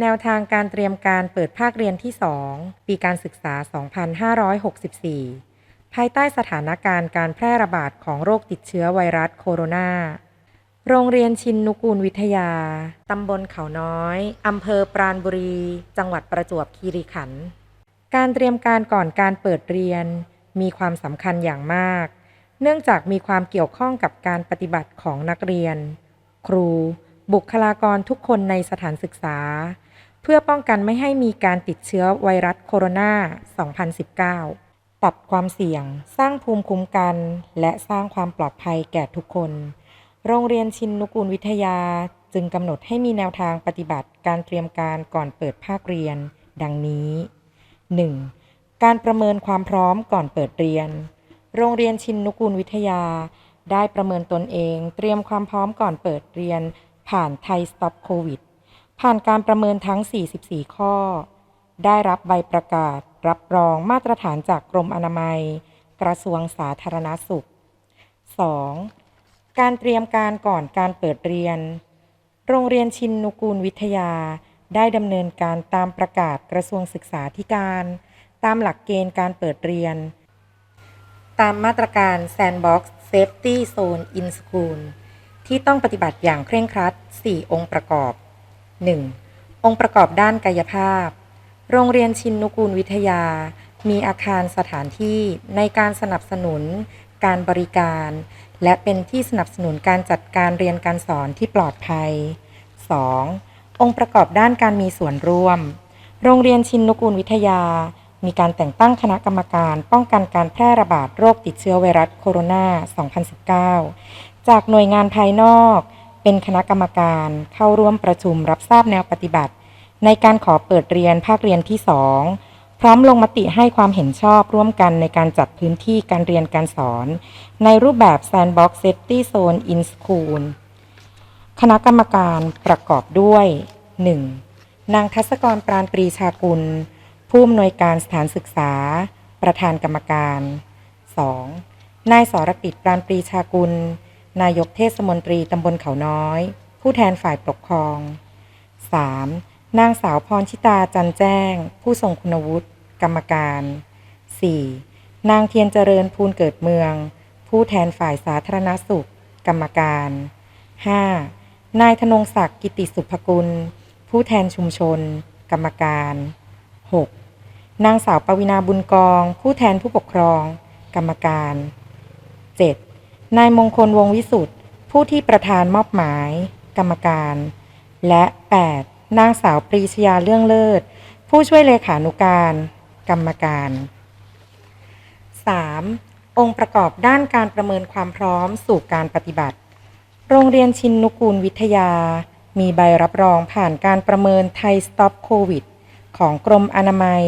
แนวทางการเตรียมการเปิดภาคเรียนที่ 2 ปีการศึกษา 2564 ภายใต้สถานการณ์การแพร่ระบาดของโรคติดเชื้อไวรัสโคโรนา โรงเรียนชินนุกูลวิทยา ตำบลเขาน้อย อำเภอปราณบุรี จังหวัดประจวบคีรีขันธ์การเตรียมการก่อนการเปิดเรียน มีความสำคัญอย่างมาก เนื่องจากมีความเกี่ยวข้องกับการปฏิบัติของนักเรียน ครู บุคลากรทุกคนในสถานศึกษา เพื่อป้องกันไม่ให้มีการติดเชื้อไวรัสโคโรนา 2019 ตัดความเสี่ยง สร้างภูมิคุ้มกัน และสร้างความปลอดภัยแก่ทุกคน โรงเรียนชินนุกูลวิทยาจึงกำหนดให้มีแนวทางปฏิบัติการเตรียมการก่อนเปิดภาคเรียน ดังนี้ 1. การประเมินความพร้อมก่อนเปิดเรียน โรงเรียนชินนุกูลวิทยา ได้ประเมินตนเอง เตรียมความพร้อมก่อนเปิดเรียน ผ่านไทยสต็อปโควิดผ่านการประเมินทั้ง 44 ข้อ ได้รับใบประกาศ รับรองมาตรฐานจากกรมอนามัย กระทรวงสาธารณสุข 2. การเตรียมการก่อนการเปิดเรียน โรงเรียนชินนุกูลวิทยา ได้ดำเนินการตามประกาศกระทรวงศึกษาธิการ ตามหลักเกณฑ์การเปิดเรียน ตามมาตรการ Sandbox Safety Zone in School ที่ต้องปฏิบัติอย่างเคร่งครัด 4 องค์ประกอบ 1. องค์ประกอบด้านกายภาพ โรงเรียนชินนุกูลวิทยา มีอาคารสถานที่ในการสนับสนุน การบริการ และเป็นที่สนับสนุนการจัดการเรียนการสอนที่ปลอดภัย 2. องค์ประกอบด้านการมีส่วนร่วม โรงเรียนชินนุกูลวิทยา มีการแต่งตั้งคณะกรรมการป้องกันการแพร่ระบาดโรคติดเชื้อไวรัสโคโรนา 2019 จากหน่วยงานภายนอก เป็นคณะกรรมการเข้าร่วมประชุมรับทราบแนวปฏิบัติ ในการขอเปิดเรียนภาคเรียนที่ 2 พร้อมลงมติให้ความเห็นชอบร่วมกันในการจัดพื้นที่การเรียนการสอน ในรูปแบบ Sandbox Safety Zone in School คณะกรรมการประกอบด้วย 1. นางทัศกรปราณปรีชากุล ผู้อำนวยการสถานศึกษา ประธานกรรมการ 2. นายสรกิจปราณปรีชากุล นายกเทศมนตรีตำบลเขาน้อย ผู้แทนฝ่ายปกครอง 3. นางสาวพรชิตาจันแจ้ง ผู้ทรงคุณวุฒิกรรมการ 4. นางเทียนเจริญภูลเกิดเมือง ผู้แทนฝ่ายสาธารณสุข กรรมการ 5. นายธนงศักดิ์กิติสุภกุล ผู้แทนชุมชน กรรมการ 6. นางสาวปวินาบุญกอง ผู้แทนผู้ปกครอง กรรมการ 7. นายมงคลวงวิสุทธ์ผู้ที่ประธานมอบหมาย กรรมการ และ 8. นางสาวปรีชยาเรื่องเลิศ ผู้ช่วยเลขานุการ กรรมการ 3. องค์ประกอบด้านการประเมินความพร้อมสู่การปฏิบัติ โรงเรียนชินนุกูลวิทยา มีใบรับรองผ่านการประเมินไทยสต็อปโควิดของกรมอนามัย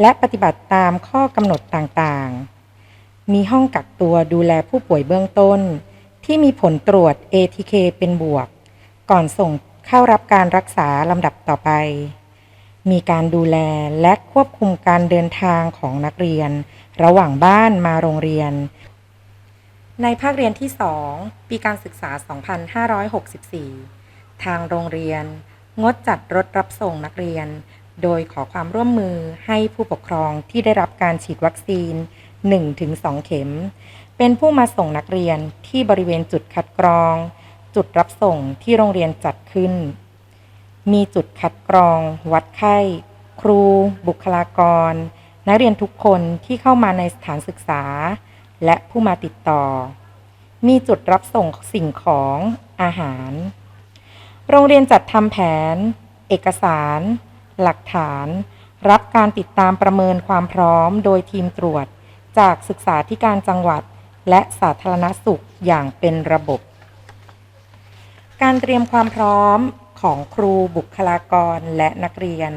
และปฏิบัติตามข้อกำหนดต่างๆ มีห้องกักตัวดูแลผู้ป่วยเบื้องต้น ที่มีผลตรวจ ATK เป็นบวก ก่อนส่งเข้ารับการรักษาลำดับต่อไป มีการดูแลและควบคุมการเดินทางของนักเรียน ระหว่างบ้านมาโรงเรียน ในภาคเรียนที่ 2 ปีการศึกษา 2564 ทางโรงเรียน งดจัดรถรับส่งนักเรียน โดยขอความร่วมมือให้ผู้ปกครองที่ได้รับการฉีดวัคซีน 1-2 เข็ม เป็นผู้มาส่งนักเรียนที่บริเวณจุดคัดกรอง จุดรับส่งที่โรงเรียนจัดขึ้น มีจุดคัดกรอง วัดไข้ ครู บุคลากร นักเรียนทุกคนที่เข้ามาในสถานศึกษา และผู้มาติดต่อ มีจุดรับส่งสิ่งของอาหาร โรงเรียนจัดทำแผน เอกสาร หลักฐานรับการติดตามประเมินความพร้อมโดยทีมตรวจ จากศึกษาธิการจังหวัด และสาธารณสุขอย่างเป็นระบบ การเตรียมความพร้อมของครูบุคลากรและนักเรียน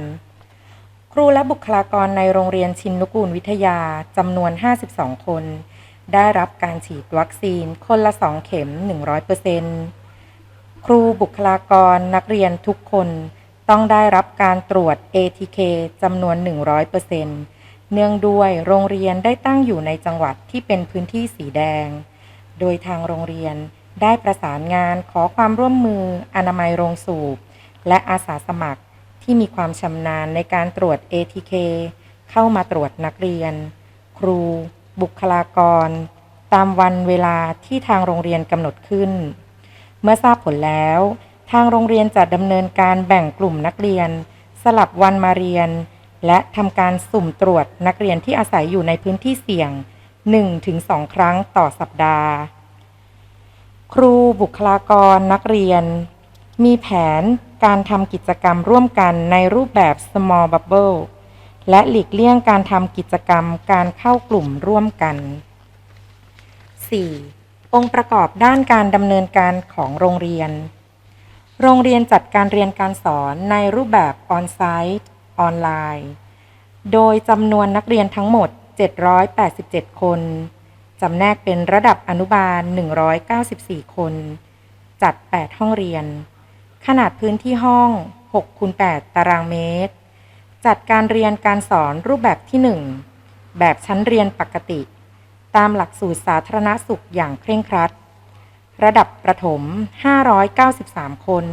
ครูและบุคลากรในโรงเรียนชินนุกูลวิทยาจำนวน 52 คน ได้รับการฉีดวัคซีนคนละ 2 เข็ม 100%ครูบุคลากรนักเรียนทุกคนต้องได้รับการตรวจ ATK จำนวน 100% เนื่องด้วยโรงเรียนได้ตั้งอยู่ในจังหวัดที่เป็นพื้นที่สีแดง โดยทางโรงเรียนได้ประสานงานขอความร่วมมืออนามัยโรงสูบ และอาสาสมัครที่มีความชำนาญในการตรวจ ATK เข้ามาตรวจนักเรียน ครู บุคลากร ตามวันเวลาที่ทางโรงเรียนกำหนดขึ้น เมื่อทราบผลแล้ว ทางโรงเรียนจะดำเนินการแบ่งกลุ่มนักเรียน สลับวันมาเรียน และทำการสุ่มตรวจนักเรียนที่อาศัยอยู่ในพื้นที่เสี่ยง 1-2 ครั้งต่อสัปดาห์ ครูบุคลากรนักเรียน มีแผนการทำกิจกรรมร่วมกันในรูปแบบ small bubble และหลีกเลี่ยงการทำกิจกรรมการเข้ากลุ่มร่วมกัน 4. องค์ประกอบด้านการดำเนินการของโรงเรียน โรงเรียนจัดการเรียนการสอนในรูปแบบ on-site อ ออนไลน์ โดยจำนวนนักเรียนทั้งหมด 787 คนจำแนกเป็นระดับอนุบาล 194 คน จัด 8 ห้องเรียน ขนาดพื้นที่ห้อง6คูณ8ตารางเมตร จัดการเรียนการสอนรูปแบบที่ 1 แบบชั้นเรียนปกติ ตามหลักสูตรสาธารณสุขอย่างเคร่งครัด ระดับประถม 593 คน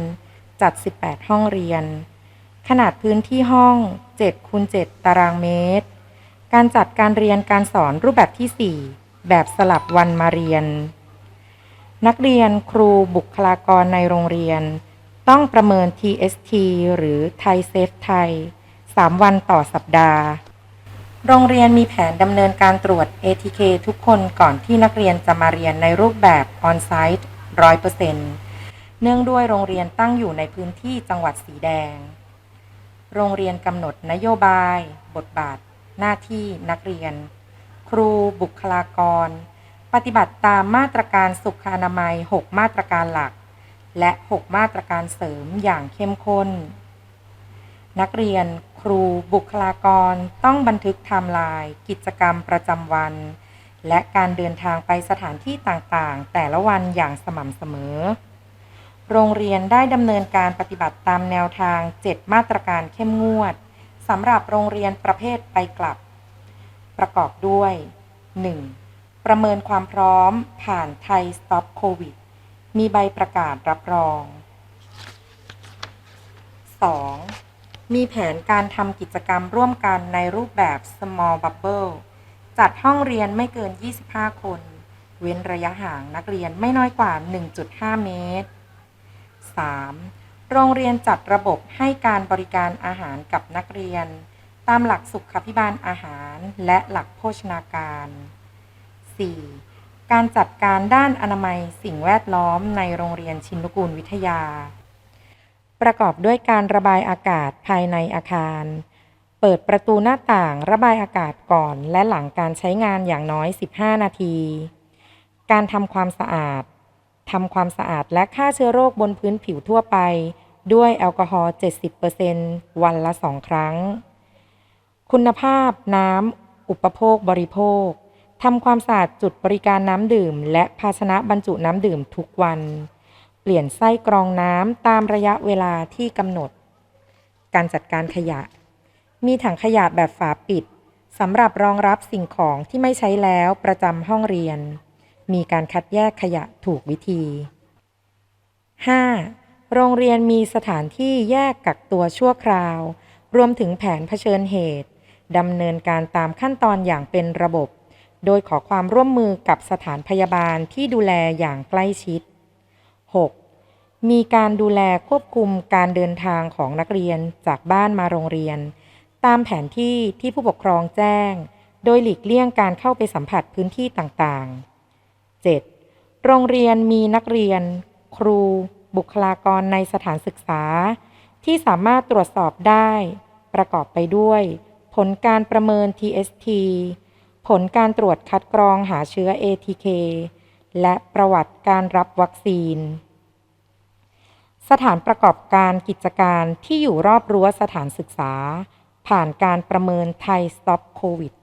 จัด 18 ห้องเรียน ขนาดพื้นที่ห้อง7คูณ7ตารางเมตร การจัดการเรียนการสอนรูปแบบที่ 4 แบบสลับวันมาเรียน นักเรียนครูบุคลากรในโรงเรียน ต้องประเมิน TST หรือไทยเซฟไทย3วันต่อสัปดาห์ โรงเรียนมีแผนดำเนินการตรวจ ATK ทุกคนก่อนที่นักเรียนจะมาเรียนในรูปแบบ On-site 100%เนื่องด้วยโรงเรียนตั้งอยู่ในพื้นที่จังหวัดสีแดง โรงเรียนกำหนดนโยบาย บทบาท หน้าที่นักเรียน ครูบุคลากร ปฏิบัติตามมาตรการสุขอนามัย 6 มาตรการหลัก และ 6 มาตรการเสริมอย่างเข้มข้น นักเรียน ครูบุคลากรต้องบันทึกไทม์ไลน์กิจกรรมประจำวัน และการเดินทางไปสถานที่ต่างๆ แต่ละวันอย่างสม่ำเสมอ โรงเรียนได้ดำเนินการปฏิบัติตามแนวทาง 7 มาตรการเข้มงวดสำหรับโรงเรียนประเภทไปกลับ ประกอบด้วย 1. ประเมินความพร้อมผ่านไทย Stop COVID มีใบประกาศรับรอง 2. มีแผนการทำกิจกรรมร่วมกันในรูปแบบ small bubble จัดห้องเรียนไม่เกิน 25 คน เว้นระยะห่างนักเรียนไม่น้อยกว่า 1.5 เมตร 3. โรงเรียนจัดระบบให้การบริการอาหารกับนักเรียน ตามหลักสุขพิบาลอาหารและหลักโภชนาการ 4. การจัดการด้านอนามัยสิ่งแวดล้อมในโรงเรียนชินกูลวิทยา ประกอบด้วยการระบายอากาศภายในอาคาร เปิดประตูหน้าต่างระบายอากาศก่อนและหลังการใช้งานอย่างน้อย 15 นาที การทำความสะอาด ทำความสะอาดและฆ่าเชื้อโรคบนพื้นผิวทั่วไป ด้วยแอลกอฮอล์ 70%วันละ 2 ครั้ง คุณภาพน้ำอุปโภคบริโภคทำความสะอาดจุดบริการน้ำดื่ม และภาชนะบรรจุน้ำดื่มทุกวัน เปลี่ยนไส้กรองน้ำตามระยะเวลาที่กำหนด การจัดการขยะ มีถังขยะแบบฝาปิดสำหรับรองรับสิ่งของที่ไม่ใช้แล้วประจำห้องเรียน มีการคัดแยกขยะถูกวิธี 5. โรงเรียนมีสถานที่แยกกักตัวชั่วคราว รวมถึงแผนเผชิญเหตุดำเนินการตามขั้นตอนอย่างเป็นระบบ โดยขอความร่วมมือกับสถานพยาบาลที่ดูแลอย่างใกล้ชิด 6. มีการดูแลควบคุมการเดินทางของนักเรียนจากบ้านมาโรงเรียน ตามแผนที่ที่ผู้ปกครองแจ้ง โดยหลีกเลี่ยงการเข้าไปสัมผัสพื้นที่ต่างๆ 7. โรงเรียนมีนักเรียน ครู บุคลากรในสถานศึกษา ที่สามารถตรวจสอบได้ ประกอบไปด้วย ผลการประเมิน TST ผลการตรวจคัดกรองหาเชื้อ ATK และประวัติการรับวัคซีน สถานประกอบการกิจการที่อยู่รอบรั้วสถานศึกษา ผ่านการประเมินไทย Stop COVID